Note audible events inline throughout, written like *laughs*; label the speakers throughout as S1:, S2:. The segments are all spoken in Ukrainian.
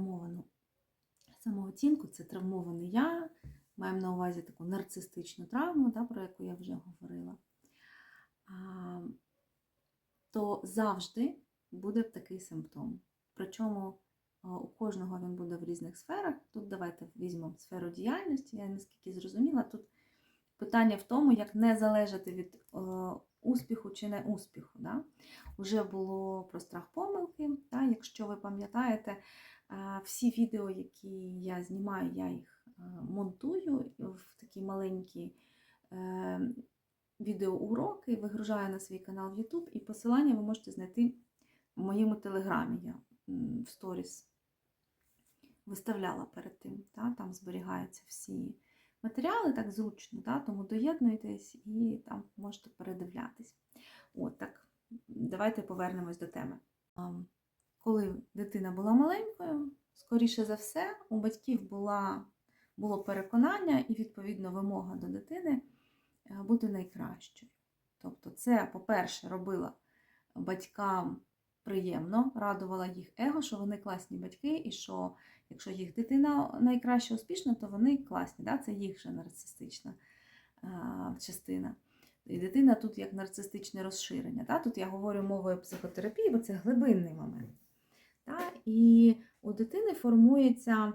S1: травмовану самооцінку, це травмований я, маємо на увазі таку нарцистичну травму, да, про яку я вже говорила, а, то завжди буде такий симптом. Причому у кожного він буде в різних сферах. Тут давайте візьмемо сферу діяльності, я наскільки зрозуміла, тут питання в тому, як не залежати від успіху чи не успіху. Да? Уже було про страх помилки. Да? Якщо ви пам'ятаєте, всі відео, які я знімаю, я їх е, монтую в такі маленькі е, відеоуроки, вигружаю на свій канал в YouTube, і посилання ви можете знайти в моєму телеграмі. Я в сторіс виставляла перед тим. Да? Там зберігаються всі матеріали так зручно, да? тому доєднуйтесь і там можете передивлятись. От так, давайте повернемось до теми. Коли дитина була маленькою, скоріше за все, у батьків була, було переконання і, відповідно, вимога до дитини е, бути найкращою. Тобто, це, по-перше, робила батькам приємно, радувала їх его, що вони класні батьки, і що якщо їх дитина найкраще успішна, то вони класні. Да? Це їх же нарцистична а, частина. І дитина тут як нарцистичне розширення. Да? Тут я говорю мовою психотерапії, бо це глибинний момент. І у дитини формується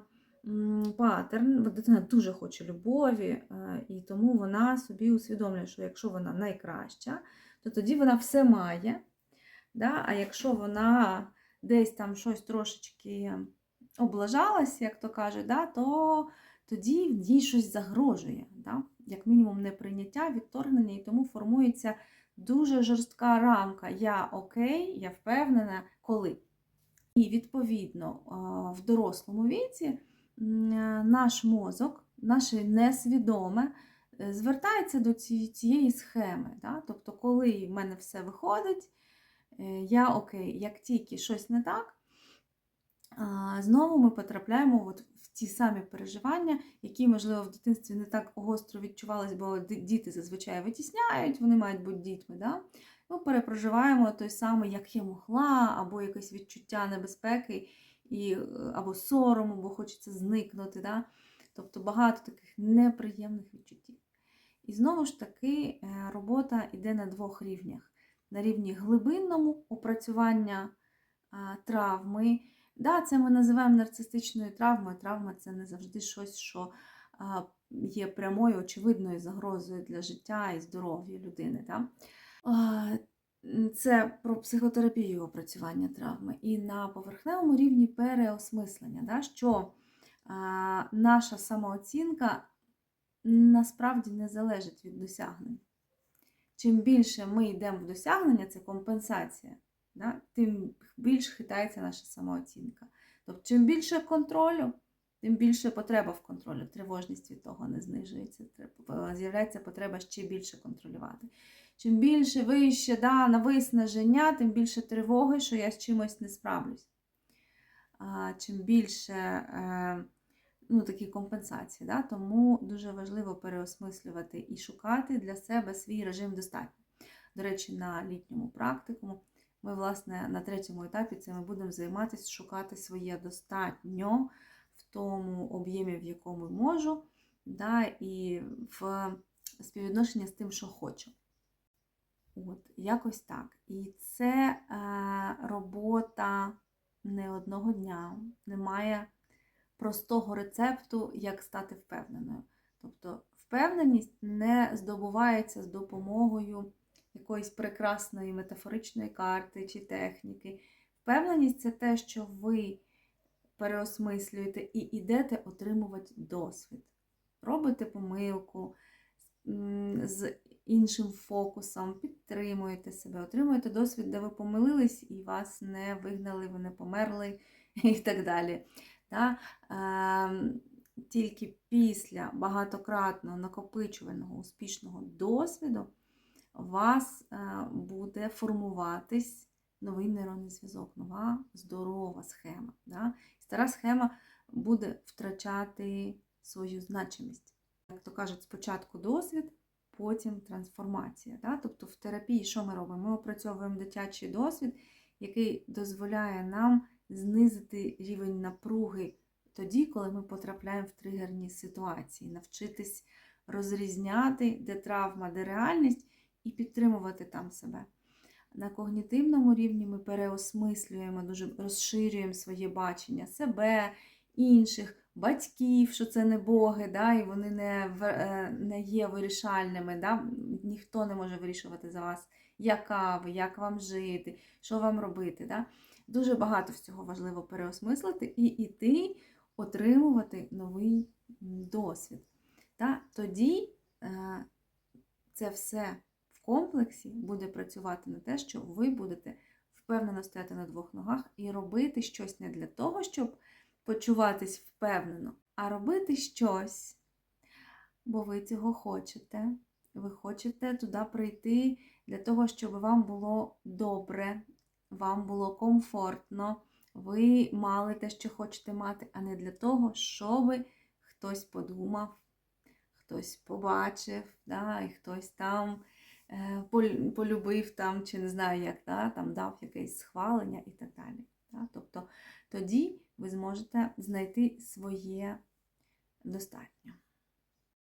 S1: паттерн, дитина дуже хоче любові, е, і тому вона собі усвідомлює, що якщо вона найкраща, то тоді вона все має. Да? А якщо вона десь там щось трошечки облажалась, як то кажуть, да, то тоді їй щось загрожує. Да? Як мінімум, неприйняття, відторгнення, і тому формується дуже жорстка рамка. Я окей, я впевнена, коли. І відповідно в дорослому віці наш мозок, наше несвідоме е, звертається до цієї схеми. Да? Тобто, коли в мене все виходить, е, я окей, як тільки щось не так, знову ми потрапляємо от в ті самі переживання, які, можливо, в дитинстві не так гостро відчувались, бо діти зазвичай витісняють, вони мають бути дітьми. Да? Ми перепроживаємо той самий, як я могла, або якесь відчуття небезпеки, і, е, або сорому, бо хочеться зникнути. Да? Тобто багато таких неприємних відчуттів. І знову ж таки, е, робота йде на двох рівнях: на рівні глибинному опрацювання травми. Да, це ми називаємо нарцистичною травмою. Травма це не завжди щось, що є прямою, очевидною загрозою для життя і здоров'я людини. Да? Це про психотерапію опрацювання травми. І на поверхневому рівні переосмислення, да, що наша самооцінка насправді не залежить від досягнень. Чим більше ми йдемо в досягнення, це компенсація да, тим більш хитається наша самооцінка. Тобто, чим більше контролю, тим більше потреба в контролі. Тривожність від того не знижується. З'являється потреба ще більше контролювати. Чим більше вище да, на виснаження, тим більше тривоги, що я з чимось не справлюсь. А, Чим більше е, ну, такі компенсації. Да? Тому дуже важливо переосмислювати і шукати для себе свій режим достатньо. До речі, на літньому практикуму ми, власне, на третьому етапі це ми будемо займатися, шукати своє достатньо в тому об'ємі, в якому можу, да, і в співвідношенні з тим, що хочу. От, Якось так. І це е, робота не одного дня, немає простого рецепту, як стати впевненою. Тобто, впевненість не здобувається з допомогою якоїсь прекрасної метафоричної карти чи техніки. Впевненість це те, що ви переосмислюєте і йдете отримувати досвід. Робите помилку з іншим фокусом, підтримуєте себе, отримуєте досвід, де ви помилились і вас не вигнали, ви не померли *laughs* і так далі. Да? Ем, тільки після багатократного накопичуваного успішного досвіду вас е, буде формуватись новий нейронний зв'язок, нова здорова схема. Да? Стара схема буде втрачати свою значимість. Як то кажуть, спочатку досвід, потім трансформація. Да? Тобто в терапії що ми робимо? Ми опрацьовуємо дитячий досвід, який дозволяє нам знизити рівень напруги тоді, коли ми потрапляємо в тригерні ситуації, навчитись розрізняти, де травма, де реальність, і підтримувати там себе. На когнітивному рівні ми переосмислюємо, дуже розширюємо своє бачення себе, інших, батьків, що це не боги, да, і вони не, е, не є вирішальними. Да? Ніхто не може вирішувати за вас, яка ви, як вам жити, що вам робити. Да? Дуже багато всього важливо переосмислити і йти отримувати новий досвід. Та? Тоді е, це все комплексі буде працювати на те, що ви будете впевнено стояти на двох ногах і робити щось не для того, щоб почуватись впевнено, а робити щось, бо ви цього хочете. Ви хочете туди прийти для того, щоб вам було добре, вам було комфортно, ви мали те, що хочете мати, а не для того, щоб хтось подумав, хтось побачив, да, і хтось там полюбив там, чи не знаю як, да, там дав якесь схвалення і так далі. Да. Тобто тоді ви зможете знайти своє достатньо.